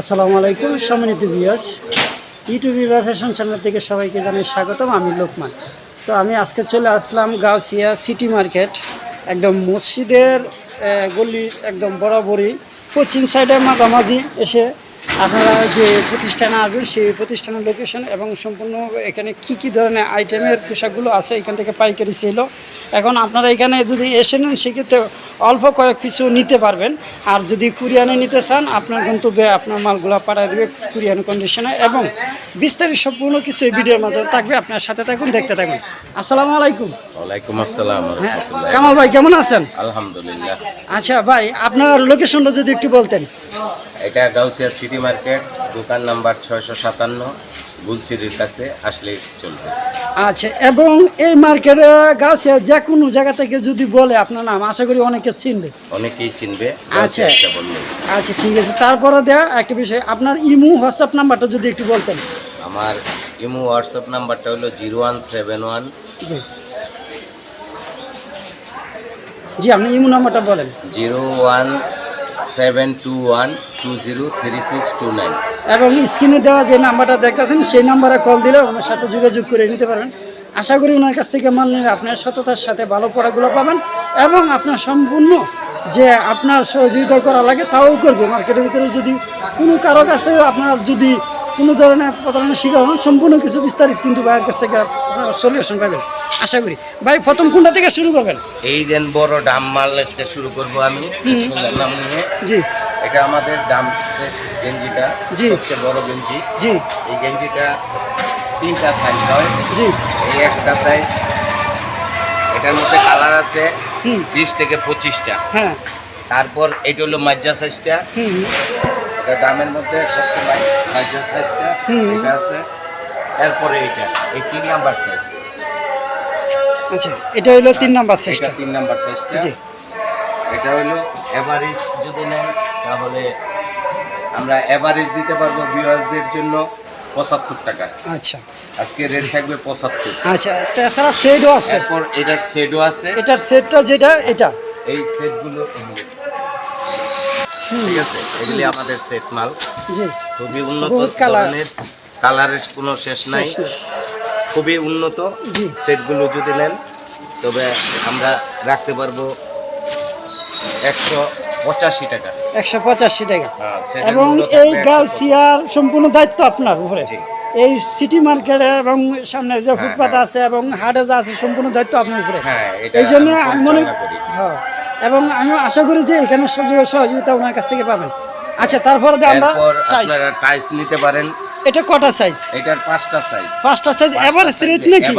আসসালামু আলাইকুম, সম্মানিত ভিউয়ার্স ইউটিউব বা ফ্যাশন চ্যানেল থেকে সবাইকে জানাই স্বাগতম, আমি লোকমান। তো আমি আজকে চলে আসলাম গাউসিয়া সিটি মার্কেট একদম মসজিদের গলি একদম বরাবরই। পশ্চিম সাইডে মাঝামাঝি এসে আপনারা যে প্রতিষ্ঠানে আসবেন, সেই প্রতিষ্ঠানের লোকেশন এবং সম্পূর্ণ এখানে কি কি ধরনের আইটেমের পোশাকগুলো আছে, এখান থেকে পাইকারি ছিল এখন আপনারা এখানে যদি এসে নেন সেক্ষেত্রে অল্প কয়েক কিছু নিতে পারবেন। আর যদি কুরিয়ানে নিতে চান আপনার কিন্তু আপনার মালগুলো পাঠিয়ে দেবে কুরিয়ান কন্ডিশনে এবং বিস্তারিত সম্পূর্ণ কিছু এই ভিডিওর মাধ্যমে থাকবে আপনার সাথে থাকুন দেখতে থাকুন। আসসালামু আলাইকুম। ওয়ালাইকুম আসসালাম হ্যাঁ কামাল ভাই কেমন আছেন? আলহামদুলিল্লাহ। আচ্ছা ভাই আপনার লোকেশনটা যদি একটু বলতেন। এটা গাউসিয়া সিটি মার্কেট দোকান নাম্বার ছয়শো সাতান্ন। গুলসিরির কাছে আসলে চলবে। আচ্ছা এবং এই মার্কেটে গাছে যে কোনো জায়গা থেকে যদি বলে আপনার নাম আশা করি অনেকে চিনবে। অনেকেই চিনবে আচ্ছা। আচ্ছা ঠিক আছে। তারপরে দেয়া একটা বিষয় আপনার ইমু হোয়াটসঅ্যাপ নাম্বারটা যদি একটু বলতেন। আমার ইমো হোয়াটসঅ্যাপ নাম্বারটা হলো জিরো ওয়ান সেভেন ওয়ান। জি। জি আপনি ইমু নাম্বারটা বলেন। Zero one seven two one two zero three six two nine এবং স্ক্রিনে দেওয়া যে নাম্বারটা দেখতেছেন, সেই নাম্বারে কল দিলে ওনার সাথে যোগাযোগ করে নিতে পারবেন আশা করি ওনার কাছ থেকে মান নিলে আপনার সততার সাথে ভালো পড়াগুলো পাবেন এবং আপনার সম্পূর্ণ যে আপনার সহযোগিতা করা লাগে, তাও করবে। মার্কেটের ভিতরে যদি কোনো কারও কাছে আপনার যদি কোনো ধরনের প্রতারণার শিকার হন সম্পূর্ণ কিছু বিস্তারিত কিন্তু ভাইয়ের কাছ থেকে আপনারা সলিউশন পাবেন। আশা করি। ভাই প্রথম কোনটা থেকে শুরু করবেন? এই দেন বড় ডাম মাল লিখতে শুরু করব আমি। নাম নিয়ে। জি। এটা আমাদের ডাম গেঞ্জিটা জি। সবচেয়ে বড় গেঞ্জি। জি। এই গেঞ্জিটা তিনটা সাইজ হয়। জি। এই একটা সাইজ এটার মধ্যে কালার আছে। বিশ থেকে পঁচিশটা। হ্যাঁ। তারপর এটা হলো মাজ্জা সাইজটা এটা দামের মধ্যে সবচেয়ে মাই- সাইজটা এটা আছে। এরপরে এটা এই তিন নাম্বার সাইজ আচ্ছা এটা হলো তিন নাম্বার সাইজটা তিন নাম্বার সাইজটা জি। এটা হলো এভারেজ যদি নেন তাহলে আমরা এভারেজ দিতে পারব ভিউয়ার্সদের জন্য পঁচাত্তর টাকা। আচ্ছা। আজকে রেট থাকবে পঁচাত্তর। আচ্ছা তাছাড়া সেটও আছে। এরপর এটার শেডও আছে। এটার সেটটা যেটা এটা। এই সেটগুলো ঠিক আছে এগুলি আমাদের সেট মাল। খুবই উন্নত ধরনের কালারের কোনো শেষ নাই। খুবই উন্নত। সেটগুলো যদি নেন তবে আমরা রাখতে পারব একশো পঁচাশি টাকা। একশো পঁচাশি টাকা। হ্যাঁ, এবং এই গাউসিয়ার সম্পূর্ণ দায়িত্ব আপনার উপরে। এই সিটি মার্কেটে এবং সামনে যে ফুটপাত আছে এবং হাটে যা আছে সম্পূর্ণ দায়িত্ব আপনার উপরে। হ্যাঁ, এই জন্য আমি মনে করি। হ্যাঁ। এবং আমি আশা করি যে এখানে সহযোগ সহযোগিতা ওনার কাছ থেকে পাবেন। আচ্ছা তারপরে আমরা টাইস আপনারা টাইস নিতে পারেন। এটা কটা সাইজ এটার পাঁচটা সাইজ পাঁচটা সাইজ এভারেজ রেট নাকি?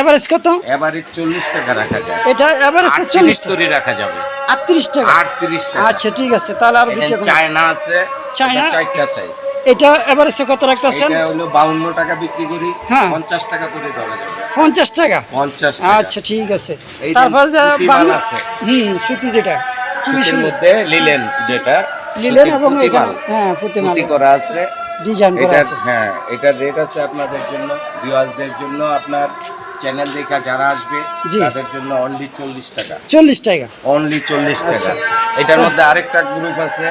এভারেজ কত? এভারেজ 40 টাকা রাখা যায়। এটা এভারেজ আটত্রিশ চল্লিশ তরি রাখা যাবে। আটত্রিশ টাকা? আটত্রিশ টাকা। আচ্ছা ঠিক আছে তাহলে আর দুটো। চায়না আছে। চায়না? চারটা সাইজ এটা এভারেজে কত রাখতেছেন? এটা হলো বাউন্ন টাকা বিক্রি করি হ্যাঁ। পঞ্চাশ টাকা করে ধরা যাবে। পঞ্চাশ টাকা? পঞ্চাশ আচ্ছা ঠিক আছে। তারপর যে পুঁতি বাংলা- মাল আছে। হুম সুতি যেটা। সুতির মধ্যে লিলেন যেটা সুতির এবং মাল। হ্যাঁ করা আছে। ডিজাইন করা আছে। হ্যাঁ এটার রেট আছে আপনাদের জন্য ভিউয়ার্সদের জন্য আপনার চ্যানেল দেখা যারা আসবে। তাদের জন্য অনলি চল্লিশ টাকা। চল্লিশ টাকা। অনলি চল্লিশ টাকা। আচ্ছা। এটার মধ্যে আরেকটা গ্রুপ আছে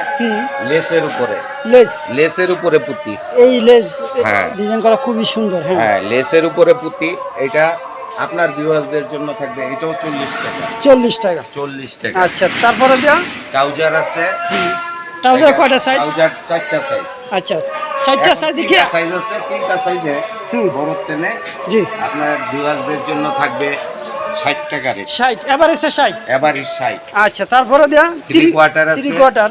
লেসের উপরে। লেস। লেসের উপরে পুঁতি। এই লেস হ্যাঁ। ডিজাইন করা খুবই সুন্দর হ্যাঁ। হ্যাঁ লেসের উপরে পুঁতি। এটা আপনার ভিউয়ার্সদের জন্য থাকবে এটাও চল্লিশ টাকা। চল্লিশ টাকা। চল্লিশ টাকা। আচ্ছা তারপরে দেওয়া? ট্রাউজার আছে। ট্রাউজার কয়টা সাইজ ট্রাউজার চারটা সাইজ আচ্ছা চারটা সাইজ কি? সাইজ আছে তিনটা সাইজে হুম। বড় টেনে জি। আপনার ভিউয়ার্সদের জন্য থাকবে ষাট টাকা রেট ষাট এভারেজে ষাট? এবারই ষাট। আচ্ছা তারপরে দেওয়া Three quarter আছে। থ্রি কোয়ার্টার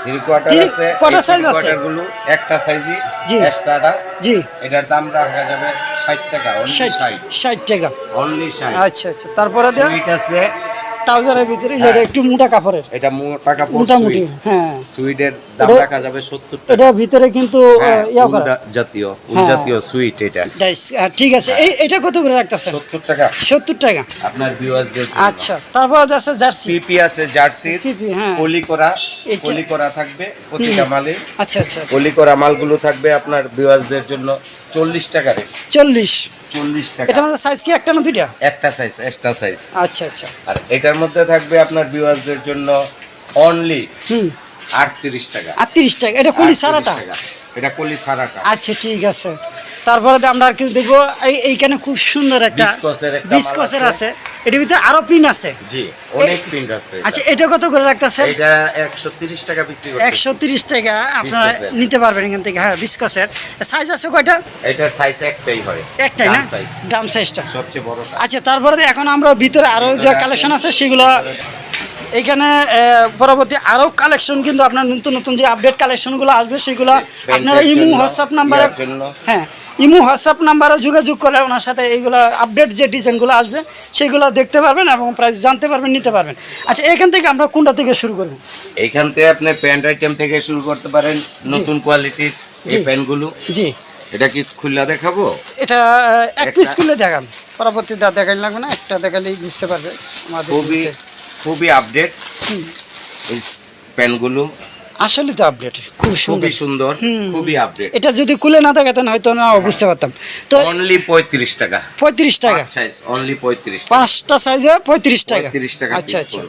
থ্রি কোয়ার্টার আছে। কটা size আছে? কোয়ার্টারগুলো একটা সাইজই জি। এক্সট্রাটা জি। এটার দাম রাখা যাবে ষাট টাকা অনলি ষাট ষাট। ষাট টাকা। অনলি ষাট। আচ্ছা আচ্ছা তারপরে দেওয়া সুইট আছে ট্রাউজারের ভিতরে হ্যাঁ। যেটা একটু মোটা কাপড়ের। এটা মোটা কাপড় মোটামুটি হ্যাঁ। সুইটের দাম রাখা যাবে সত্তর টাকা। এটা ভিতরে কিন্তু হ্যাঁ, ইয়া করা। জাতীয় উল হ্যাঁ। জাতীয় সুইট এটা। ঠিক আছে। এই এটা কত করে রাখতেছেন? সত্তর টাকা। সত্তর টাকা। আপনার ভিউয়ার্সদের আচ্ছা তারপর আছে জার্সি। পিপি আছে জার্সির। পিপি হ্যাঁ। পলি করা পলি করা থাকবে প্রতিটা মালে। আচ্ছা আচ্ছা পলি করা মালগুলো থাকবে আপনার ভিউয়ার্সদের জন্য চল্লিশ টাকা রেট। চল্লিশ। চল্লিশ টাকা। এটা আমাদের সাইজ কি? একটা না দুইটা? একটা সাইজ এক্সট্রা সাইজ আচ্ছা আচ্ছা। আর এটার মধ্যে থাকবে আপনার ভিউয়ার্সদের জন্য অনলি হুম। আটত্রিশ টাকা। আটত্রিশ টাকা। এটা কলি সারাটা? 38 টাকা। এটা কলি সারাটা। আচ্ছা ঠিক আছে। তারপরে আমরা আর কি দেখব এই এইখানে খুব সুন্দর একটা বিস্কসের আছে। এটার ভিতরে আরও পিন আছে। জি অনেক প্রিন্ট আছে আচ্ছা এটা কত করে রাখতেছে এটা একশো তিরিশ টাকা বিক্রি করছে টাকা আপনারা নিতে পারবেন এখান থেকে হ্যাঁ বিস্কসের সাইজ আছে কয়টা? এটার সাইজ একটাই হয়। একটাই না? দাম সাইজটা সবচেয়ে বড়টা। আচ্ছা তারপরে এখন আমরা ভিতরে আরও যে কালেকশন আছে সেগুলো এখানে পরবর্তী আরও কালেকশন কিন্তু আপনার নতুন নতুন যে আপডেট কালেকশনগুলো আসবে সেগুলো আপনারা ইমু হোয়াটসঅ্যাপ নাম্বারে হ্যাঁ ইমু হোয়াটসঅ্যাপ নাম্বারে যোগাযোগ করলে ওনার সাথে এইগুলো আপডেট যে ডিজাইনগুলো আসবে সেগুলো দেখতে পারবেন এবং প্রাইস জানতে পারবেন নিতে পারবেন। আচ্ছা এখান থেকে আমরা কোনটা থেকে শুরু করব? এইখান থেকে আপনি প্যান্ট আইটেম থেকে শুরু করতে পারেন নতুন কোয়ালিটির এই প্যান্টগুলো জি। এটা কি খুলে দেখাবো? এটা এক পিস একটা- খুলে দেখান। পরবর্তীতে দেখাই লাগবে না একটা দেখালেই বুঝতে পারবে। আমাদের খুবই আপডেট এই প্যান্টগুলো আসলে তো আপডেট খুব সুন্দর। সুন্দর খুবই আপডেট এটা যদি খুলে না দেখাতেন হয়তো না বুঝতে পারতাম। তো অনলি পঁয়ত্রিশ টাকা। পঁয়ত্রিশ টাকা। সাইজ অনলি পঁয়ত্রিশ পাঁচটা সাইজে পঁয়ত্রিশ টাকা। 35 টাকা আচ্ছা আচ্ছা।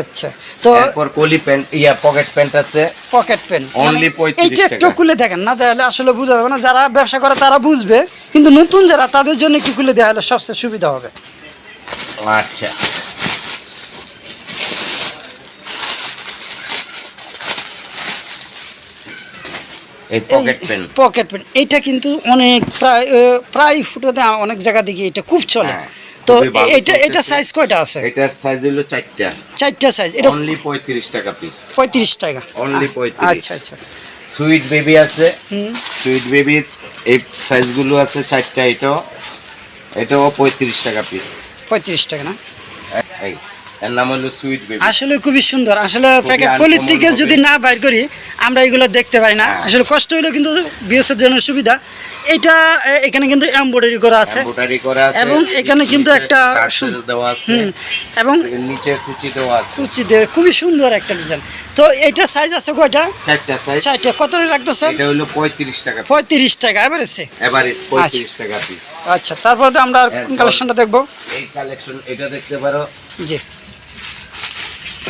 আচ্ছা। তো এরপর কলি প্যান্ট ইয়া পকেট প্যান্ট আছে। পকেট পেন অনলি 35 এইটা একটু টাকা। খুলে দেখেন না তাহলে আসলে বোঝা যাবে না। যারা ব্যবসা করে তারা বুঝবে কিন্তু নতুন যারা তাদের জন্য একটু খুলে দেওয়া হলে সবচেয়ে সুবিধা হবে। আচ্ছা। এই পকেট প্যান্ট পকেট পেন এটা কিন্তু অনেক প্রায় প্রায় ফুটোতে অনেক জায়গা দেখি এটা খুব চলে। হ্যাঁ, তো এটা এটা সাইজ কয়টা আছে? এটার সাইজ হলো চারটা। চারটা সাইজ এটা অনলি পঁয়ত্রিশ টাকা পিস পঁয়ত্রিশ টাকা। Only আ- 35 আচ্ছা আচ্ছা। সুইট বেবি আছে। হুম। সুইট বেবির এই সাইজগুলো আছে চারটা এটাও এটাও পঁয়ত্রিশ টাকা পিস পঁয়ত্রিশ টাকা না? এই। এর নাম হলো সুইট বেবি আসলে খুবই সুন্দর। আসলে প্যাকেট থেকে যদি না বাইর করি আমরা এগুলো দেখতে পাই না। হ্যাঁ। আসলে কষ্ট হলেও কিন্তু বিএসের জন্য সুবিধা। এটা এখানে কিন্তু এমব্রয়ডারি করা আছে। এবং এখানে কিন্তু একটা দেওয়া আছে। এবং নিচে কুচি দেওয়া আছে। কুচি দিয়ে খুবই সুন্দর একটা ডিজাইন তো এটা সাইজ আছে কয়টা? চারটা সাইজ চারটা। কত রাখতেছেন এটা হলো পঁয়ত্রিশ টাকা পঁয়ত্রিশ টাকা এবার এসে এভারেজ পঁয়ত্রিশ টাকা পিস আচ্ছা তারপরে তো আমরা কালেকশনটা দেখব। এই কালেকশন এটা দেখতে পারো। জি।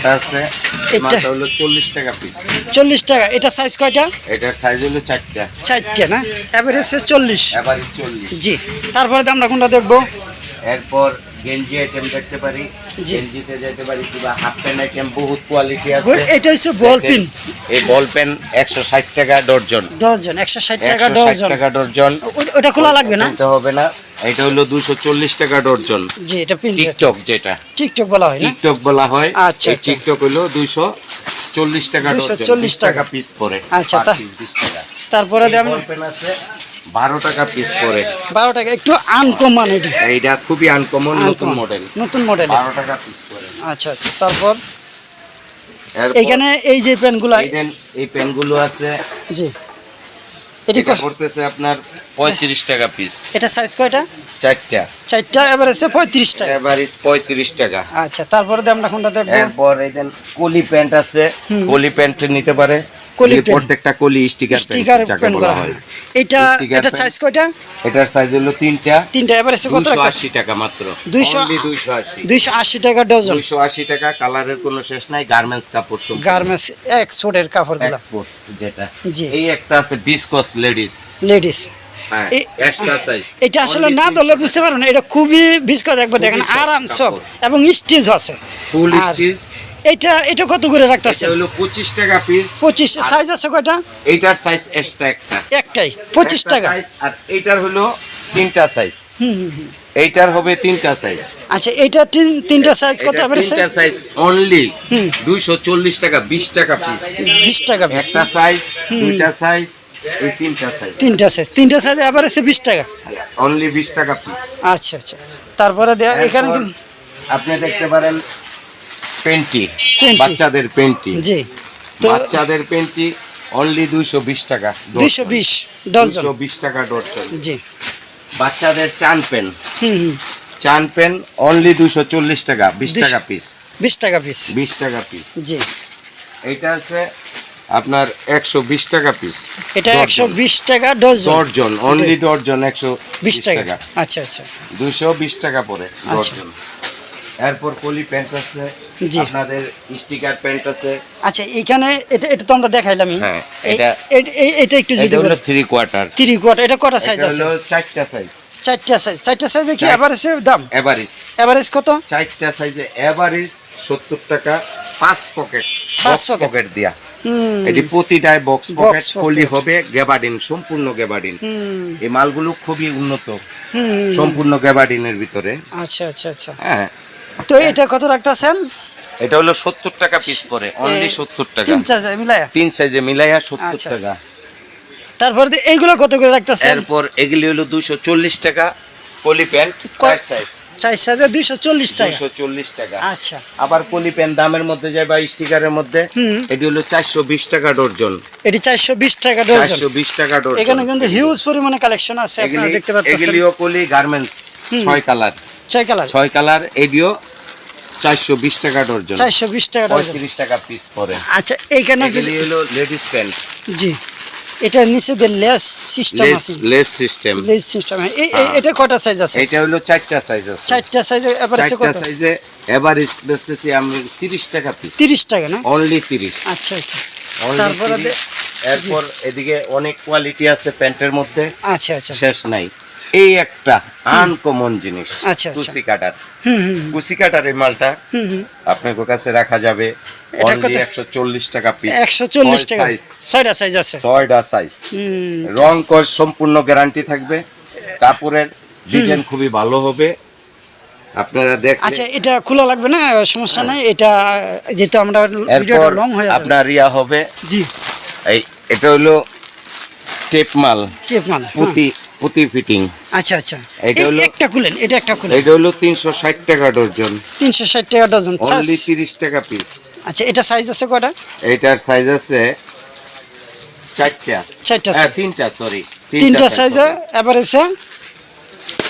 এটা আছে এটা- হলো চল্লিশ টাকা পিস চল্লিশ টাকা। এটা সাইজ কয়টা? এটার সাইজ হলো চারটা। চারটে না? এভারেজে চল্লিশ। এভারেজ চল্লিশ। জি। তারপরে আমরা কোনটা দেখব? এরপর গেঞ্জি আইটেম দেখতে পারি। গেঞ্জিতে যেতে পারি কিংবা হাফ প্যান্ট আইটেম বহুত কোয়ালিটি আছে। এটা হচ্ছে বল পিন এই বল পেন একশো ষাট টাকা ডর্জন। ডজন একশো ষাট টাকা একশো ষাট ডজন টাকা ডর্জন। ওটা খোলা লাগবে না? হবে না। এটা হলো দুশো চল্লিশ টাকা ডর্জন। জি এটা পিন টিকটক যেটা। টিকটক বলা হয় না? টিকটক বলা হয়। আচ্ছা, এই আচ্ছা। টিকটক হলো দুইশো চল্লিশ টাকা ডর্জন। 240 টাকা। পিস পরে। আচ্ছা, Per তা- piece 20 টাকা। তারপরে আছে বারো টাকা পিস পরে। বারো টাকা একটু আনকমন এটি। এইটা খুবই আনকমন নতুন মডেল নতুন মডেল বারো টাকা পিস পরে। আচ্ছা আচ্ছা তারপর? এইখানে এই যে পেনগুলো এই পেনগুলো আছে। জি। এটি করতেছে আপনার পঁয়ত্রিশ টাকা পিস এটা সাইজ কয়টা? চারটা। চারটা আছে পঁয়ত্রিশ টাকা এভারেজ পঁয়ত্রিশ টাকা। আচ্ছা তারপরে আমরা কোনটা দেখব? এরপর এই দেন কলি প্যান্ট আছে। কলি প্যান্ট নিতে পারে। কলি প্রত্যেকটা কলি স্টিকার স্টিকার পেন বলা হয়। এটা এটা সাইজ কয়টা? এটার সাইজ হলো তিনটা। তিনটা। এভারেজে কত রাখতেছে আশি টাকা মাত্র। দুইশো- Only দুইশো আশি। দুইশো আশি টাকা ডজন দুইশো আশি টাকা কালারের কোনো শেষ নাই গার্মেন্টস কাপড় সব। গার্মেন্টস এক্সপোর্টের কাপড়গুলো। এক্সপোর্ট যেটা। এই একটা আছে বিসকস লেডিস লেডিস এটা আসলে না ধরলে বুঝতে পারবেন এটা খুবই বিস্কট একবার দেখেন আরাম সব এবং স্টিচ আছে। ফুল স্টিচ এটা এটা কত করে রাখতেছে এটা হলো পঁচিশ টাকা পিস পঁচিশ সাইজ আছে কয়টা? এইটার সাইজ এক্সট্রা একটা। একটাই পঁচিশ একটা টাকা। size, আর এইটার হলো তিনটা সাইজ হুম। এইটার হবে তিনটা সাইজ আচ্ছা এটা তিন- তিনটা সাইজ কত হবে তিনটা সাইজ অনলি দুইশো চল্লিশ টাকা বিশ টাকা পিস বিশ টাকা piece। একটা সাইজ দুইটা সাইজ এই তিনটা সাইজ তিনটা সাইজ তিনটা সাইজ আবার আছে বিশ টাকা? অনলি বিশ টাকা পিস আচ্ছা আচ্ছা। তারপরে দেয়া এখানে আপনি দেখতে পারেন পেন্টি। বাচ্চাদের পেন্টি। জি। বাচ্চাদের পেন্টি অনলি দুইশো বিশ টাকা দুইশো বিশ ডজন দুইশো বিশ টাকা ডজন জি। বাচ্চাদের চান পেন। চান পেন অনলি দুইশো চল্লিশ টাকা বিশ টাকা পিস বিশ টাকা পিস বিশ টাকা পিস জি। এটা আছে আপনার একশো বিশ টাকা পিস এটা একশো বিশ টাকা ডজন ডর্জন অনলি ডর্জন একশো বিশ টাকা। আচ্ছা আচ্ছা। দুইশো বিশ টাকা পরে আচ্ছা। ডর্জন এরপর কলি প্যান্ট আছে। আপনাদের স্টিকার প্যান্ট আছে। আচ্ছা এখানে এটা এটা তো আমরা দেখাইলামই। হ্যাঁ, এটা- এই- এই- এটা একটু যদি হলো থ্রি কোয়ার্টার তিরি কোয়ার্টার এটা কটা সাইজ আছে হলো চারটা সাইজ চারটা সাইজ চারটা সাইজে কি এভারেজে দাম? এভারেজ এভারেজ কত? চারটা সাইজে এভারেজ সত্তর টাকা পাঁচ পকেট পাঁচ পকেট দিয়া। হুম। এটি প্রতিটায় বক্স পকেট। হবে গ্যাবার্ডিন সম্পূর্ণ গ্যাবার্ডিন হুম। এই মালগুলো খুবই উন্নত। হুম। সম্পূর্ণ গ্যাবার্ডিনের ভিতরে। আচ্ছা আচ্ছা আচ্ছা। হ্যাঁ। তো এটা কত রাখতেছেন? এটা হলো সত্তর টাকা পিস পরে অনলি সত্তর টাকা। তিন চার মিলায়া? তিন সাইজে মিলাইয়া সত্তর আচ্ছা। টাকা। তারপর এইগুলো কত করে রাখতেছেন? এরপর এগুলি হলো দুইশো চল্লিশ টাকা পলি প্যান্ট চার সাইজ চার সাইজে দুইশো চল্লিশ টাকা? দুইশো চল্লিশ টাকা। আচ্ছা। আবার পলি প্যান্ট দামের মধ্যে যায় বা স্টিকারের মধ্যে এটি হলো চারশো বিশ টাকা ডর্জন এটি চারশো বিশ টাকা ডজন। চারশো বিশ টাকা ডর্জন এখানে কিন্তু হিউজ পরিমাণে কালেকশন আছে আপনারা দেখতে পাচ্ছেন এগুলিও পলি গার্মেন্টস ছয় কালার ছয় কালার ছয় কালার এডিও চারশো বিশ টাকা ডর্জন চারশো বিশ টাকা ডজন। পঁয়ত্রিশ টাকা পিস পরে আচ্ছা এইখানে যদি হলো লেডিস প্যান্ট জি এটা নিচে যে লেস সিস্টেম আছে। লেস সিস্টেম লেস সিস্টেম এই। এটা কটা সাইজ আছে? এটা হলো চারটা সাইজ আছে। চারটা সাইজে এভারেজে চারটা কত? সাইজে এভারেজ বেচতেছি আমি তিরিশ টাকা পিস তিরিশ টাকা না? অনলি তিরিশ। আচ্ছা আচ্ছা। তারপরে এরপর এদিকে অনেক কোয়ালিটি আছে প্যান্টের মধ্যে। আচ্ছা আচ্ছা। শেষ নাই। এই একটা আনকমন জিনিস আচ্ছা, আচ্ছা। কুসি কাটার। হুম হুম কুসি কাটার এই মালটা হুম হুম। আপনার কাছে রাখা যাবে এটা একশো চল্লিশ টাকা পিস একশো চল্লিশ টাকা। সাইজ ছয়টা সাইজ আছে। ছয়টা সাইজ রং সম্পূর্ণ গ্যারান্টি থাকবে। কাপড়ের ডিজাইন খুবই ভালো হবে। আপনারা দেখলে আচ্ছা এটা খোলা লাগবে না? সমস্যা নাই। এটা যেহেতু আমরা ভিডিওটা এরপর লং হয়ে যাবে। আপনার ইয়া হবে। জি। এই এটা হলো টেপ মাল। টেপ মাল। হ্যাঁ। পুঁতি পুঁতি ফিটিং আচ্ছা আচ্ছা। এটা হলো- একটা খুলেন এটা একটা খুলেন। এটা হলো তিনশো ষাট টাকা ডর্জন তিনশো ষাট টাকা ডজন অনলি তিরিশ টাকা পিস আচ্ছা এটা সাইজ আছে কটা এইটার সাইজ আছে চারটা। চারটা হ্যাঁ তিনটা সরি তিনটা সাইজে এভারেজে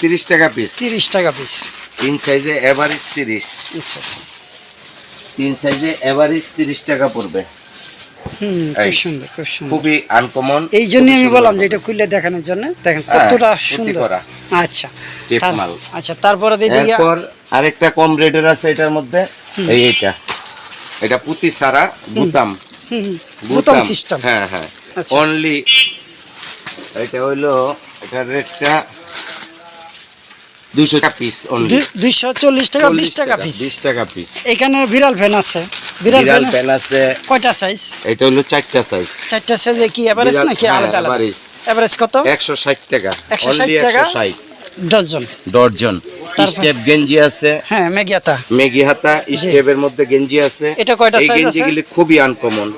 তিরিশ টাকা পিস তিরিশ টাকা পিস তিন সাইজে এভারেজ তিরিশ। আচ্ছা তিন সাইজে এভারেজ তিরিশ টাকা পড়বে। খুবই আনকমন এই জন্যই আমি বললাম যে এটা খুললে দেখানোর জন্য। দেখেন হ্যাঁ, কতটা সুন্দর। আচ্ছা। আচ্ছা তারপরে এরপর আরেকটা কম রেটের আছে এটার মধ্যে। এই এইটা। এটা পুঁতি সারা বুতাম বুতাম সিস্টেম হ্যাঁ হ্যাঁ। আচ্ছা। অনলি এটা হইল এটার রেটটা টাকা পিস অনলি দুইশো চল্লিশ টাকা বিশ টাকা পিস বিশ টাকা পিস এখানে বিড়াল ফ্যান আছে। বিড়াল বিড়াল ফ্যান আছে। কয়টা সাইজ এটা হলো চারটা সাইজ চারটা সাইজে কি এভারেজ নাকি হ্যাঁ, আলাদা আলাদা? এভারেজ কত? একশো ষাট টাকা। 160 টাকা? একশো ষাট। ডজন স্টেপ গেঞ্জি আছে। হ্যাঁ মেগিয়াতা মেগি স্টেপের মধ্যে গেঞ্জি আছে। এটা কয়টা? গেঞ্জিগুলি খুবই আনকমন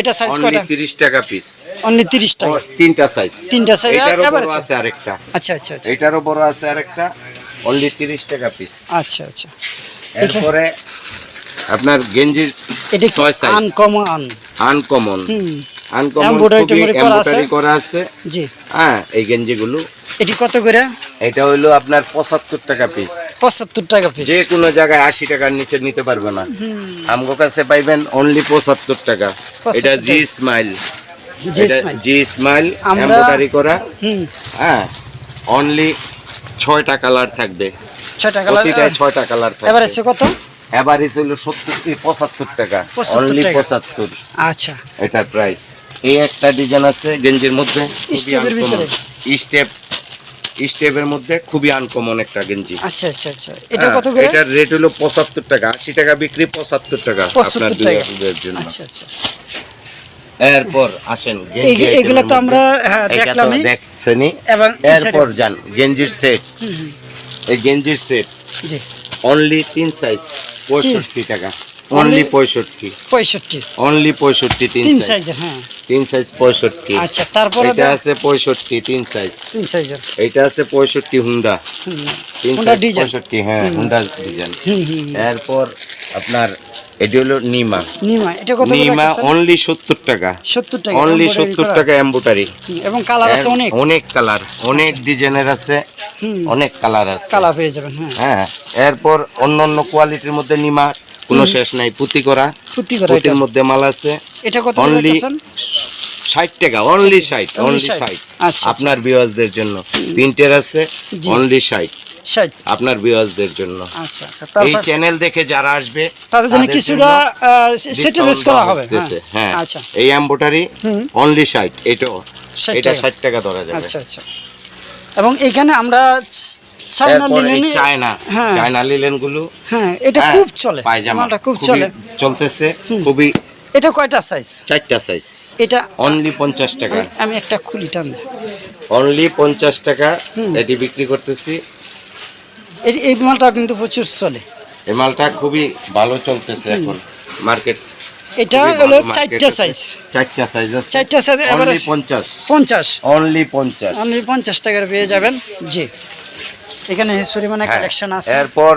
এটা সাইজ কয়টা? টাকা পিস অনলি টাকা। তিনটা সাইজ তিনটা এটারও বড় আছে আরেকটা। আচ্ছা আচ্ছা আচ্ছা। এটারও বড় আছে আরেকটা। অনলি তিরিশ টাকা পিস আচ্ছা আচ্ছা। এরপরে আপনার গেঞ্জির ছয় size uncommon uncommon uncommon? Embroidery করা আছে। জি। হ্যাঁ এই গেঞ্জিগুলো। এটি কত করে? এটা হইল আপনার পঁচাত্তর টাকা পিস পঁচাত্তর টাকা পিস যে কোনো জায়গায় আশি টাকার নিচে নিতে পারবে না। আমগো কাছে পাইবেন অনলি পঁচাত্তর টাকা। এটা জি স্মাইল জি স্মাইল এমব্রয়ডারি করা। হুম। হ্যাঁ অনলি ছয়টা কালার থাকবে। প্রতিটায় ছয়টা কালার থাকবে। এবার এসে কত? এভারেজ হলো সত্তর পঁচাত্তর টাকা। 75 অনলি পঁচাত্তর। আচ্ছা। এটার প্রাইস এই একটা ডিজাইন আছে গেঞ্জির মধ্যে খুবই আনকমন স্টেপ স্টেপের মধ্যে খুবই আনকমন একটা গেঞ্জি। আচ্ছা আচ্ছা আচ্ছা। এটা হ্যাঁ, কত করে? এটার রেট হলো পঁচাত্তর টাকা। আশি টাকা বিক্রি পঁচাত্তর টাকা আপনার দুই জন্য। আচ্ছা আচ্ছা। এরপর আসেন এগুলো তো আমরা। হ্যাঁ, দেখলামই। দেখছেনই। এবং এরপর যান গেঞ্জির সেট এই গেঞ্জির সেট জি। অনলি তিন সাইজ পঁয়ষট্টি টাকা। অনলি পঁয়ষট্টি। পঁয়ষট্টি। অনলি পঁয়ষট্টি তিন তিন সাইজ হ্যাঁ। তিন সাইজ পঁয়ষট্টি। আচ্ছা তারপরে এটা আছে পঁয়ষট্টি তিন সাইজ তিন সাইজের এটা আছে পঁয়ষট্টি হুন্ডা তিন হুন্ডা সাইজ পঁয়ষট্টি হ্যাঁ হুন্ডা ডিজাইন। এরপর আপনার এটি হলো নিমা। নিমা এটা কত নিমা অনলি সত্তর টাকা। সত্তর টাকা অনলি embroidery সত্তর করা। টাকা এম্বোটারি এবং কালার আছে অনেক। অনেক কালার অনেক ডিজাইনের আছে অনেক কালার আছে। কালার পেয়ে যাবেন হ্যাঁ। হ্যাঁ এরপর অন্য অন্য কোয়ালিটির মধ্যে নিমা কোনো শেষ নাই পুঁতি করা। ফুটি করা এটার মধ্যে মাল আছে। এটা কত অনলি ষাট টাকা অনলি ষাট অনলি 60 ষাট। আচ্ছা। আপনার বিওয়াজদের জন্য প্রিন্টের আছে অনলি ষাট। আপনার বিওয়াজদের জন্য। আচ্ছা এই চ্যানেল দেখে যারা আসবে তাদের জন্য কিছুটা সেটেলমেন্ট করা হবে হ্যাঁ। আচ্ছা। এই এম্বোটারি অনলি ষাট এটাও 60 এটা টাকা। ষাট টাকা ধরা যাবে। আচ্ছা আচ্ছা। এবং এখানে আমরা চায়না হ্যাঁ। চায়না লিলেনগুলো হ্যাঁ এটা হ্যাঁ, খুব চলে পায়জামা মালটা খুব চলে। চলতেছে খুবই এটা কয়টা সাইজ চারটা সাইজ এটা অনলি পঞ্চাশ টাকা। আমি- একটা খুলি টান অনলি পঞ্চাশ টাকা। এটি বিক্রি করতেছি। এই এই মালটা কিন্তু প্রচুর চলে। এই মালটা খুবই ভালো চলতেছে এখন। মার্কেট এটা হলো চারটা সাইজ চারটা সাইজ আছে। চারটা সাইজ অনলি পঞ্চাশ। পঞ্চাশ। অনলি পঞ্চাশ। অনলি পঞ্চাশ টাকার পেয়ে যাবেন। জি। এখানে পরিমাণে হ্যাঁ, কালেকশন আছে। এরপর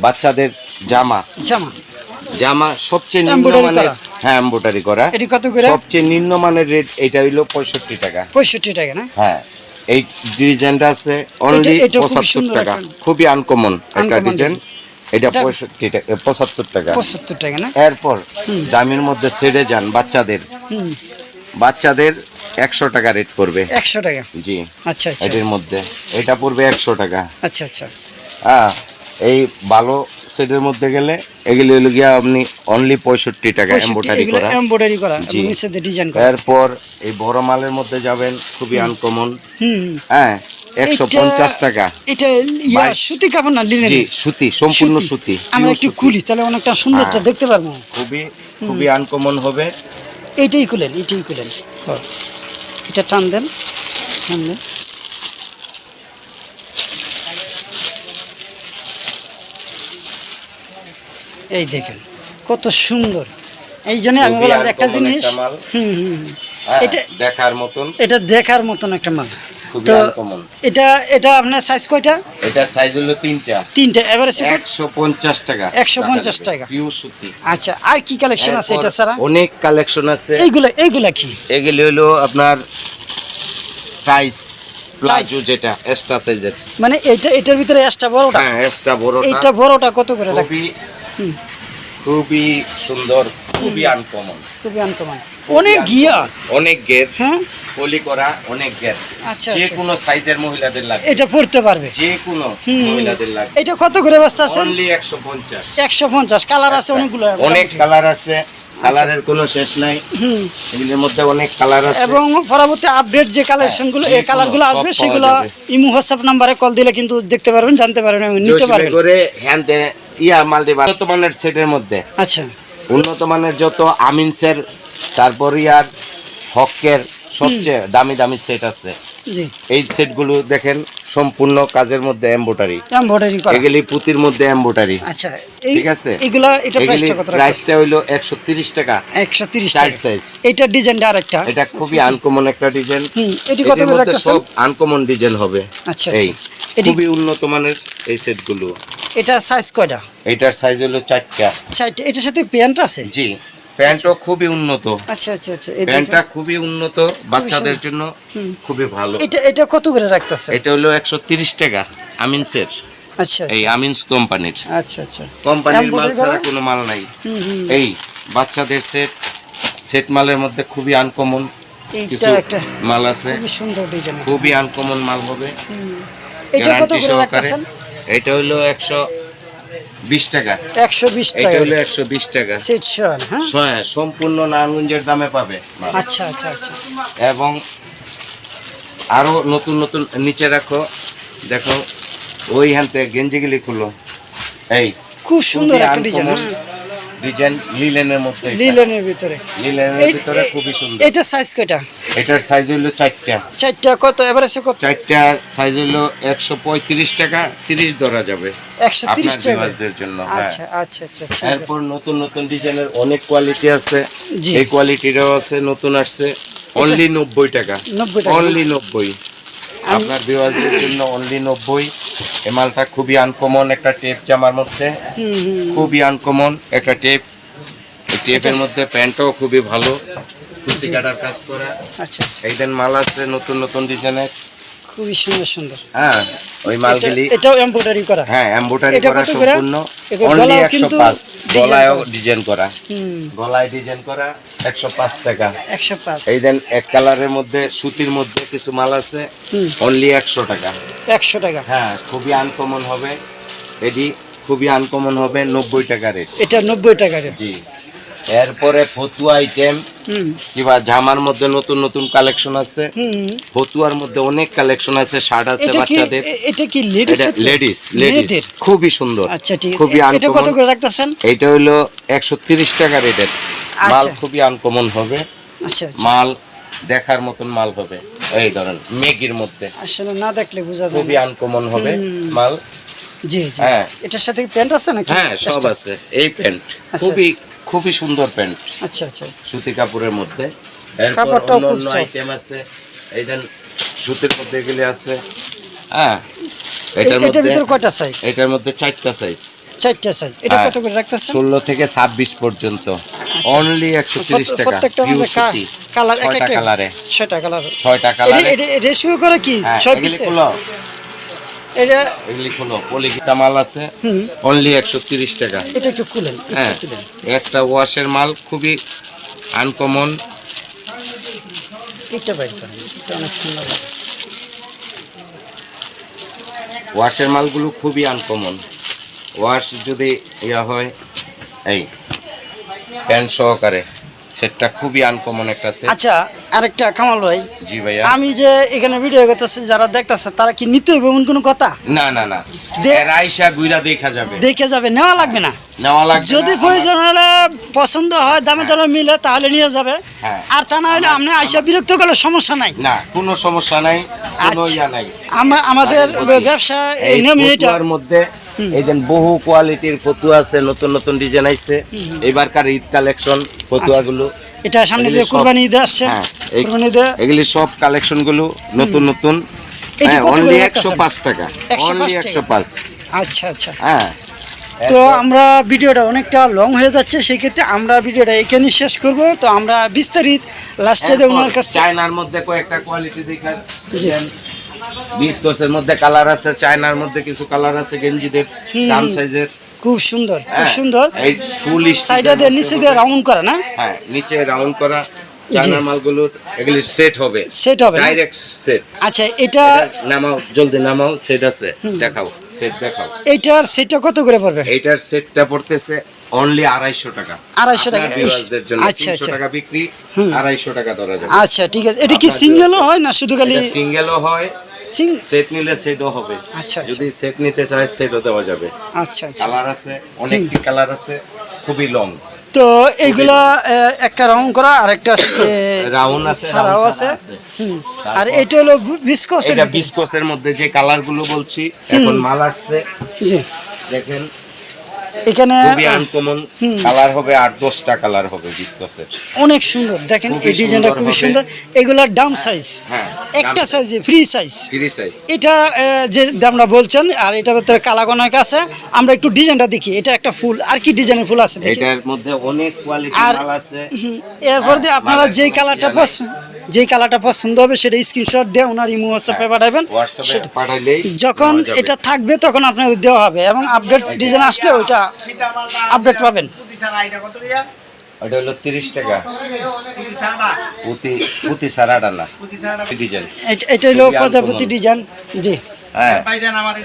বাচ্চাদের জামা। জামা। জামা সবচেয়ে নিম্নমানের? হ্যাঁ এম্বোটারি করা। এটি কত করে? সবচেয়ে নিম্নমানের রেট এটা হইল পঁয়ষট্টি টাকা। পঁয়ষট্টি টাকা না? হ্যাঁ এই ডিজাইনটা আছে অনলি পঁচাত্তর টাকা। খুবই আনকমন একটা ডিজাইন এটা পঁয়ষট্টি টাকা পঁচাত্তর টাকা। পঁচাত্তর টাকা না? এরপর দামের মধ্যে ছেড়ে যান বাচ্চাদের। বাচ্চাদের একশো টাকা রেট পড়বে। একশো টাকা? জি। আচ্ছা আচ্ছা। এটির মধ্যে। এটা পড়বে একশো টাকা। আচ্ছা আচ্ছা। হ্যাঁ এই ভালো সেটের মধ্যে গেলে এগুলি হলো গিয়া আপনি অনলি পঁয়ষট্টি টাকা এম্বোটারি করা। এমব্রয়ডারি করা ডিজাইন করা এরপর এই বড় মালের মধ্যে যাবেন খুবই আনকমন। হ্যাঁ একশো পঞ্চাশ টাকা। এটা সুতি কাপড় না লিনেন জি সুতি সম্পূর্ণ সুতি। আমরা একটু খুলি তাহলে অনেকটা সুন্দরটা হ্যাঁ। দেখতে পারব। খুবই খুবই আনকমন হবে। এইটাই খুলেন এইটাই খুলেন। হ্যাঁ। এটা টান দেন টান দেন। এই দেখেন কত সুন্দর। এই জন্য আমি বললাম একটা জিনিস হুম হুম হুম। হ্যাঁ, এটা দেখার মতন। এটা দেখার মতন একটা মাল। তো এটা এটা আপনার সাইজ কয়টা? এটা সাইজ হলো তিনটা। তিনটা একশো পঞ্চাশ টাকা। 150 টাকা। পিওর সুতি। আচ্ছা আর কি কালেকশন আছে এটা ছাড়া? অনেক কালেকশন আছে। এইগুলা এইগুলা কি? এগুলি হলো আপনার প্রাইস প্লাজো যেটা এক্সট্রা সাইজের মানে এইটা এটার ভিতরে এক্সট্রা বড়টা? হ্যাঁ এক্সট্রা বড়টা। এইটা বড়টা কত করে খুবই সুন্দর খুবই আনকমন খুবই আনকমন অনেক গিয়া অনেক গের হ্যাঁ। পলি করা অনেক গের আচ্ছা যে আচ্ছা। কোনো সাইজের মহিলাদের লাগবে। এটা পড়তে পারবে। যে কোনো মহিলাদের লাগবে। এটা কত করে বস্তা আছে? অনলি একশো পঞ্চাশ। একশো পঞ্চাশ। কালার আছে অনেকগুলো অনেক কালার আছে। কালারের কোনো শেষ নাই। এগুলির মধ্যে অনেক কালার আছে। এবং পরবর্তী আপডেট যে কালেকশনগুলো হ্যাঁ, এই কালারগুলো সব আসবে সেগুলো। ইমো হোয়াটসঅ্যাপ নাম্বারে কল দিলে কিন্তু দেখতে পারবেন জানতে পারবেন নিতে পারবেন। করে হ্যান ইয়া মাল দেবা। উন্নত মানের সেটের মধ্যে। আচ্ছা। উন্নত মানের যত আমিনসের তারপর ইয়ার হকের সবচেয়ে দামি দামি সেট আছে। এই সেটগুলো দেখেন সম্পূর্ণ কাজের মধ্যে এম্বোটারি এমব্রয়ডারি করা। এগুলি পুঁতির মধ্যে এম্বোটারি আচ্ছা ঠিক আছে। এগুলা এটা প্রাইসটা কত প্রাইসটা একশো তিরিশ টাকা। একশো তিরিশ চার টাকা। size। এইটার ডিজাইনটা আরেকটা। এটা খুবই আনকমন একটা ডিজাইন হুম, এটি কত এটির মধ্যে সব আনকমন ডিজাইন হবে। আচ্ছা এই আচ্ছা। এটি খুবই উন্নত মানের এই সেটগুলো এটা সাইজ কয়টা? এইটার সাইজ হলো চারটা। চারটে। এটার সাথে প্যান্ট আছে? জি। প্যান্টও খুবই উন্নত। আচ্ছা আচ্ছা আচ্ছা এই প্যান্টটা খুবই উন্নত বাচ্চাদের জন্য খুবই ভালো। এটা এটা কত করে রাখতেছে এটা হলো একশো তিরিশ টাকা আমিনসের। আচ্ছা এই আমিনস কোম্পানির। আচ্ছা আচ্ছা। কোম্পানির মাল ছাড়া কোনো মাল নাই। এই বাচ্চাদের সেট সেট মালের মধ্যে খুবই আনকমন কিছু একটা মাল আছে। খুবই সুন্দর ডিজাইন খুবই আনকমন মাল হবে। এটা কত করে রাখতেছেন? এটা হলো একশো বিশ টাকা। একশো বিশ টাকা। হলো একশো বিশ টাকা। সেট হ্যাঁ? সম্পূর্ণ নারায়ণগঞ্জের দামে পাবে। আচ্ছা আচ্ছা আচ্ছা। এবং আরও নতুন নতুন নিচে রাখো। দেখো ওই হানতে গেঞ্জিগুলি খুলো। এই খুব সুন্দর একটা ডিজাইন ডিজাইন লিলেনের মধ্যে লিলেনের ভিতরে। লিলেনের ভিতরে খুবই সুন্দর। এটা সাইজ কয়টা? এটার সাইজ হইল চারটা। চারটা কত? এবারে সে কত? চারটা সাইজ হইল একশো পঁয়ত্রিশ টাকা তিরিশ ধরা যাবে। একশো তিরিশ আপনার টাকা? বিভাজদের জন্য হ্যাঁ। আচ্ছা আচ্ছা আচ্ছা এরপর নতুন নতুন ডিজাইনের অনেক কোয়ালিটি আছে। এই কোয়ালিটিরও আছে নতুন আসছে। অনলি নব্বই টাকা। 90 টাকা। অনলি নব্বই। আপনার বিভাজের জন্য অনলি নব্বই। এই মালটা খুবই আনকমন একটা টেপ জামার মধ্যে। খুবই আনকমন একটা টেপ টেপের মধ্যে প্যান্টও খুবই ভালো। কুচি কাটার কাজ করা। আচ্ছা আচ্ছা। এইদিন মাল আছে নতুন নতুন ডিজাইনের খুবই সুন্দর সুন্দর। হ্যাঁ ওই মালগুলি এটাও এমব্রয়ডারি করা। হ্যাঁ এমব্রয়ডারি করা? সম্পূর্ণ। অনলি একশো পাঁচ। গলায়ও ডিজাইন করা। গলায় ডিজাইন করা একশো পাঁচ টাকা। একশো পাঁচ। এই দেন এক কালারের মধ্যে সুতির মধ্যে কিছু মাল আছে। অনলি একশো টাকা। একশো টাকা। হ্যাঁ খুবই আনকমন হবে। এটি খুবই আনকমন হবে নব্বই টাকা রেট এটা নব্বই টাকা রেট জি। এরপরে ফতুয়া আইটেম কিংবা জামার মধ্যে নতুন নতুন কালেকশন আছে ফতুয়ার মধ্যে অনেক কালেকশন আছে শার্ট আছে বাচ্চাদের। এটা কি লেডিস লেডিস লেডিস? খুবই সুন্দর আচ্ছা ঠিক খুবই এটা কত করে রাখতেছেন? এইটা হলো একশো তিরিশ টাকা রেটের। মাল আচ্ছা। খুবই আনকমন হবে। আচ্ছা আচ্ছা। মাল দেখার মতন মাল হবে। এই ধরেন মেগির মধ্যে। আসলে না দেখলে বোঝা যায় খুবই। আনকমন হবে মাল। জি জি। হ্যাঁ। এটার সাথে প্যান্ট আছে নাকি? হ্যাঁ সব আছে। এই প্যান্ট। আচ্ছা, খুবই খুবই সুন্দর প্যান্ট। আচ্ছা আচ্ছা। সুতি কাপড়ের মধ্যে। এরপর অন্য আইটেম আছে। এই দেন সুতির মধ্যে এগুলি আছে। হ্যাঁ এটার মধ্যে ভিতরে কয়টা সাইজ এটার মধ্যে চারটা সাইজ চারটা সাইজ এটা। কত করে রাখতেছেন? ষোলো থেকে ছাব্বিশ পর্যন্ত। অনলি একশো তিরিশ টাকা। প্রত্যেকটা মধ্যে কালার এক ছয়টা কালারে। ছয়টা কালার। ছয়টা কালারে। রেশিও করে কি? হ্যাঁ পিসে এটা এগুলি খুলো পলিকিটা মাল আছে। অনলি একশো তিরিশ টাকা। এটা একটু খুলেন হ্যাঁ। একটা ওয়াশের মাল খুবই আনকমন এটা বাইর করেন এটা অনেক সুন্দর। ওয়াশের মালগুলো খুবই আনকমন ওয়াশ যদি ইয়া হয় এই প্যান্ট সহকারে। সেটটা খুবই আনকমন একটা সেট আচ্ছা আরেকটা কামাল ভাই। জি ভাইয়া। আমি যে এখানে ভিডিও করতেছি যারা দেখতেছে তারা কি নিতে এমন কোনো কথা? না না না। আইসা গুইরা দেখা যাবে। দেখে যাবে নেওয়া লাগবে না। নেওয়া লাগবে যদি প্রয়োজন হলে পছন্দ হয় দামে দামে মিলে তাহলে নিয়ে যাবে। হ্যাঁ। আর তা না হলে আপনি আইসা বিরক্ত করলে সমস্যা নাই। না কোনো সমস্যা নাই কোনো আচ্ছা। ইয়া নাই। আমরা আমাদের ব্যবসা এই নিয়ম এটা মধ্যে এই দেন বহু কোয়ালিটির ফতুয়া আছে নতুন নতুন ডিজাইন আইছে। এবারকার ঈদ কালেকশন ফতুয়াগুলো। এটা সামনে সব- কুরবানি ঈদে আসছে হ্যাঁ, কুরবানি ঈদে এগুলি সব কালেকশনগুলো নতুন নতুন। হ্যাঁ অনলি? একশো পাঁচ টাকা। অনলি? একশো পাঁচ। আচ্ছা আচ্ছা। হ্যাঁ। তো আমরা ভিডিওটা অনেকটা লং হয়ে যাচ্ছে সেই ক্ষেত্রে আমরা ভিডিওটা এখানে শেষ করব। তো আমরা বিস্তারিত লাস্টে দেব ওনার কাছে চায়নার মধ্যে কয়েকটা কোয়ালিটি দেখার জি। বিশ কোসের মধ্যে কালার আছে চায়নার মধ্যে কিছু কালার আছে গেঞ্জিদের দাম সাইজের। খুব সুন্দর খুব হ্যাঁ, সুন্দর। এই সুলিশ সাইডে দিয়ে নিচে দিয়ে রাউন্ড করা না? হ্যাঁ নিচে রাউন্ড করা চায়নার মালগুলোর এগুলি সেট হবে। সেট হবে ডাইরেক্ট সেট আচ্ছা এটা নামাও জলদি নামাও সেট আছে। দেখাও সেট দেখাও। এইটার সেটটা কত করে পড়বে? এইটার সেটটা পড়তেছে অনলি আড়াইশো টাকা। 250 টাকা। আচ্ছা, আচ্ছা। টাকা বিক্রি আড়াইশো টাকা ধরা যাবে। আচ্ছা ঠিক আছে। এটা কি সিঙ্গেলও হয় না শুধু খালি সিঙ্গেলও হয়। সেট নিলে সেটও হবে। আচ্ছা, আচ্ছা। যদি সেট নিতে চায় সেটও দেওয়া যাবে। আচ্ছা আচ্ছা। কালার আছে অনেকটি কালার আছে খুবই লং তো এইগুলা একটা রাউন্ড করা আর একটা রাউন্ড আছে ছাড়াও আছে। আর এটা হলো বিস্কস এটা বিস্কসের মধ্যে যে কালারগুলো বলছি এখন মাল আসছে। জি। দেখেন এখানে খুবই আনকমন কালার হবে আর দশটা কালার হবে অনেক সুন্দর। দেখেন এই ডিজাইনটা খুবই সুন্দর। এগুলার দাম সাইজ হ্যাঁ। একটা সাইজে ফ্রি সাইজ ফ্রি সাইজ এটা যে দামটা বলছেন আর এটার ভিতরে কালাগনাক আছে আমরা একটু ডিজাইনটা দেখি এটা একটা ফুল আর কি ডিজাইনের ফুল আছে এটার মধ্যে অনেক কোয়ালিটি আর- মাল আছে এরপর দিয়ে আপনারা যেই কালারটা পছন্দ যেই কালারটা পছন্দ হবে সেটা স্ক্রিনশট দিয়ে ওনার ইমো হোয়াটসঅ্যাপে পাঠাবেন যখন এটা থাকবে তখন আপনাদের দেওয়া হবে এবং আপডেট ডিজাইন আসলে ওইটা আপডেট পাবেন ওটা হলো তিরিশ টাকা। পুঁতি পুঁতি সারাটা না ডিজাইন। এটা- এটা হলো প্রজাপতি ডিজাইন জি। হ্যাঁ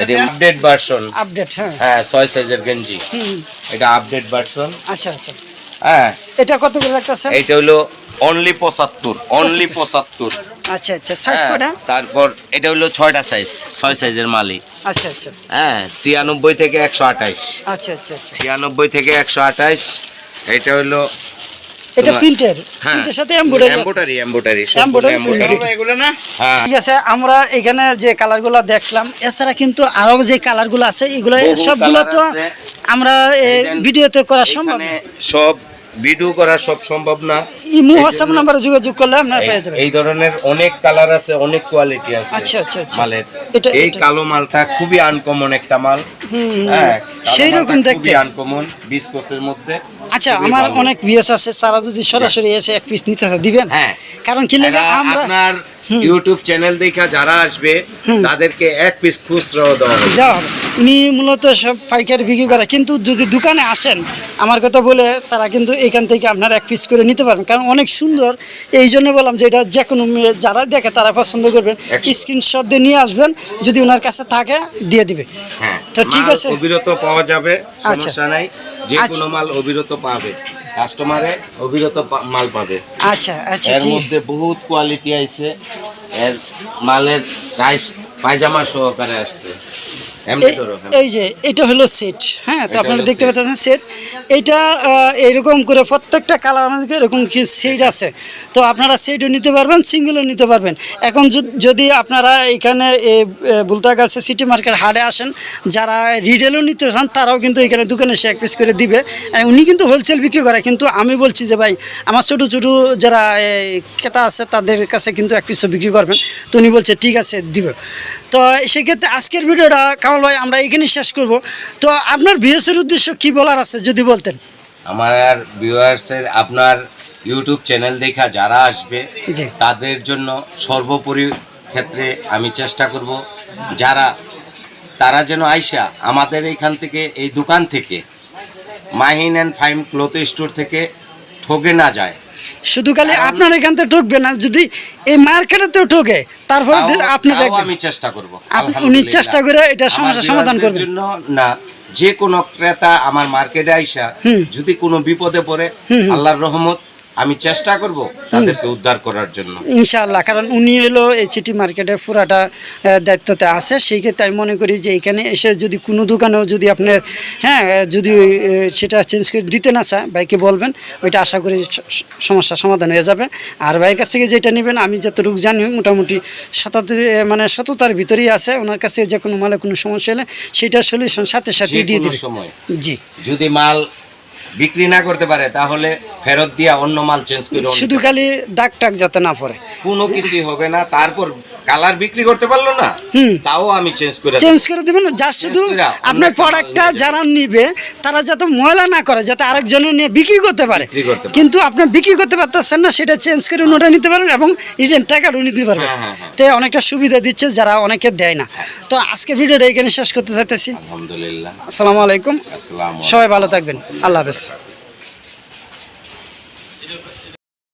এটা আপডেট ভার্সন আপডেট হ্যাঁ। হ্যাঁ ছয় সাইজের গেঞ্জি। এটা আপডেট ভার্সন আচ্ছা আচ্ছা। হ্যাঁ। এটা কত করে রাখতেছে এইটা হলো অনলি পঁচাত্তর অনলি পঁচাত্তর। আচ্ছা আচ্ছা। সাইজ হ্যাঁ, কটা? তারপর এটা হলো ছয়টা সাইজ ছয় সাইজের মালি। আচ্ছা আচ্ছা। হ্যাঁ ছিয়ানব্বই থেকে একশো আঠাইশ আচ্ছা আচ্ছা আচ্ছা। ছিয়ানব্বই থেকে একশো আঠাইশ এটা হলো এটা তোমার- প্রিন্টের হ্যাঁ প্রিন্টের সাথে এমব্রয়ডারি এম্বোটারি এম্বোটারি Embroidery এগুলো না? হ্যাঁ। ঠিক আছে আমরা এখানে যে কালারগুলো দেখলাম এছাড়া কিন্তু আরও যে কালারগুলো আছে এগুলো সবগুলো তো আমরা এই ভিডিওতে করা সম্ভব না। সব ভিডিও করা সব সম্ভব না। ইমো এই হোয়াটসঅ্যাপ নাম্বারে যোগাযোগ করলে আপনারা পেয়ে যাবেন। এই ধরনের অনেক কালার আছে অনেক কোয়ালিটি আছে আচ্ছা, আচ্ছা, আচ্ছা। মালের। এটা- এই কালো মালটা খুবই আনকমন একটা মাল। হুম, হ্যাঁ সেই রকম দেখতে। খুবই আনকমন বিস্কসের মধ্যে। আচ্ছা আমার অনেক ভিউস আছে তারা যদি সরাসরি এসে এক পিস নিতে দিবেন? হ্যাঁ। কারণ কি লাগে আমরা আপনার ইউটিউব চ্যানেল দেখা যারা আসবে তাদেরকে এক পিস খুচরাও দেওয়া হবে। উনি মূলত সব পাইকারি বিক্রি করে কিন্তু যদি দোকানে আসেন আমার কথা বলে তারা কিন্তু এখান থেকে আপনার এক পিস করে নিতে পারবেন। কারণ অনেক সুন্দর এই জন্য বললাম যে এটা যে কোনো যারা দেখে তারা পছন্দ করবেন। স্ক্রিনশট দিয়ে নিয়ে আসবেন যদি ওনার কাছে থাকে দিয়ে দিবে। হ্যাঁ। তো ঠিক আছে। অবিরত পাওয়া যাবে আচ্ছা। সমস্যা নাই। যে আচ্ছা। কোনো মাল অবিরত পাবে। কাস্টমারে অবিরত মাল পাবে। আচ্ছা আচ্ছা এর মধ্যে বহুত কোয়ালিটি আইছে। এর মালের প্রাইস পায়জামা সহকারে আসছে। এই- হ্যাঁ। এই যে এটা হলো সেট হ্যাঁ তো আপনারা দেখতে। পাচ্ছেন সেট এটা এরকম করে প্রত্যেকটা কালার আমাদের এরকম কি সেট আছে। তো আপনারা সেটও নিতে পারবেন সিঙ্গেলও নিতে পারবেন। এখন যদি- আপনারা এখানে বুলতা গাছে সিটি মার্কেট হাটে আসেন যারা রিটেলও নিতে চান তারাও কিন্তু এখানে দোকানে সে এক পিস করে দিবে। উনি কিন্তু হোলসেল বিক্রি করে কিন্তু আমি বলছি যে ভাই আমার ছোটো ছোটো যারা ক্রেতা আছে তাদের কাছে কিন্তু এক পিসও বিক্রি করবেন। তো উনি বলছে ঠিক আছে দিবে। তো সেক্ষেত্রে আজকের ভিডিওটা কামাল ভাই আমরা এখানে শেষ করব। তো আপনার বিএসের উদ্দেশ্য কি বলার আছে যদি বলতেন? আমার ভিউয়ার্সের আপনার ইউটিউব চ্যানেল দেখা যারা আসবে। তাদের জন্য সর্বোপরি ক্ষেত্রে আমি চেষ্টা করব যারা তারা যেন আইসা আমাদের এইখান থেকে এই দোকান থেকে Mahin and fine cloth store থেকে ঠকে না যায়। শুধু খালি আপনার এখান থেকে ঠকবে না যদি এই মার্কেটে মার্কেটেতেও ঠকে তারপরে আপনি দেখবেন। আমি চেষ্টা করব উনি চেষ্টা করে এটা সমস্যা সমাধান করবেন। জন্য না যে কোনো ক্রেতা আমার মার্কেটে আইসা যদি কোনো বিপদে পড়ে আল্লাহর রহমত আমি চেষ্টা করব তাদেরকে উদ্ধার করার জন্য। ইনশাআল্লাহ কারণ উনি হলো এই সিটি মার্কেটে পুরাটা দায়িত্বতে আছে। সেই ক্ষেত্রে আমি মনে করি যে এখানে এসে যদি কোনো দোকানেও যদি আপনার হ্যাঁ যদি সেটা চেঞ্জ করে দিতে না চায় ভাইকে বলবেন ওইটা আশা করি স- স- সমস্যার সমাধান হয়ে যাবে। আর ভাইয়ের কাছ থেকে যেটা নেবেন আমি যতটুকু জানি মোটামুটি সতাত্তর মানে সততার ভিতরেই আছে। ওনার কাছে যে কোনো মালে কোনো সমস্যা হলে সেটার সলিউশন সাথে সাথে দিয়ে সময় জি। যদি মাল বিক্রি না করতে পারে তাহলে ফেরত দিয়া অন্য মাল চেঞ্জ করে শুধু খালি দাগ টাক যাতে না পড়ে। কোনো কিছুই হবে না তারপর কালার বিক্রি করতে পারল না তাও আমি চেঞ্জ করে। চেঞ্জ করে দেবেন যা শুধু আপনার প্রোডাক্টটা যারা নিবে তারা যাতে ময়লা না করে যাতে আরেকজনের নিয়ে বিক্রি করতে পারে। কিন্তু আপনি বিক্রি করতে পারতেছেন না সেটা চেঞ্জ করে ওটা নিতে পারেন এবং রিটার্ন টাকাটাও নিতে পারবেন। হ্যাঁ, হ্যাঁ, হ্যাঁ। তো অনেকটা সুবিধা দিচ্ছে যারা অনেকে দেয় না। তো আজকে ভিডিওটা এখানে শেষ করতে চাইতেছি। আলহামদুলিল্লাহ। আসসালামু আলাইকুম। আসসালাম সবাই ভালো থাকবেন। আল্লাহ হাফেজ।